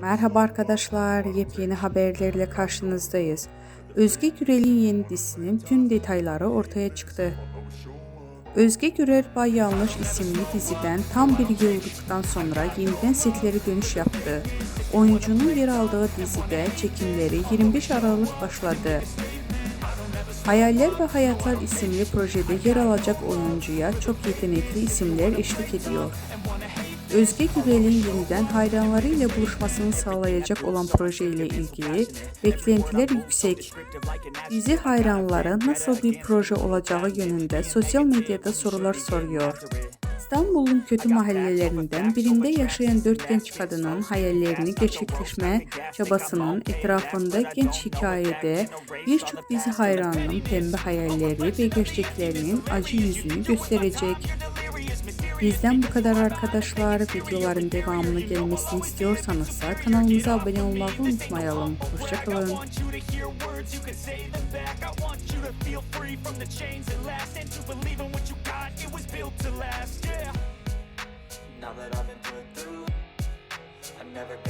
Merhaba arkadaşlar, yepyeni haberlerle karşınızdayız. Özge Gürel'in yeni dizisinin tüm detayları ortaya çıktı. Özge Gürel Bay Yanlış isimli diziden tam bir yıllıktan sonra yeniden setlere dönüş yaptı. Oyuncunun yer aldığı dizide çekimleri 25 Aralık başladı. Hayaller ve Hayatlar isimli projede yer alacak oyuncuya çok yetenekli isimler eşlik ediyor. Özge Gürel'in yeniden hayranlarıyla buluşmasını sağlayacak olan projeyle ilgili beklentiler yüksek. Dizi hayranları nasıl bir proje olacağı yönünde sosyal medyada sorular soruyor. İstanbul'un kötü mahallelerinden birinde yaşayan dört genç kadının hayallerini gerçekleşme çabasının etrafında genç hikayede birçok dizi hayranının pembe hayalleri ve gerçeklerinin acı yüzünü gösterecek. Bizden bu kadar arkadaşlar. Videoların devamını gelmesini istiyorsanız da kanalımıza abone olmayı unutmayalım. Hoşçakalın. Now that I've been put through, I never got.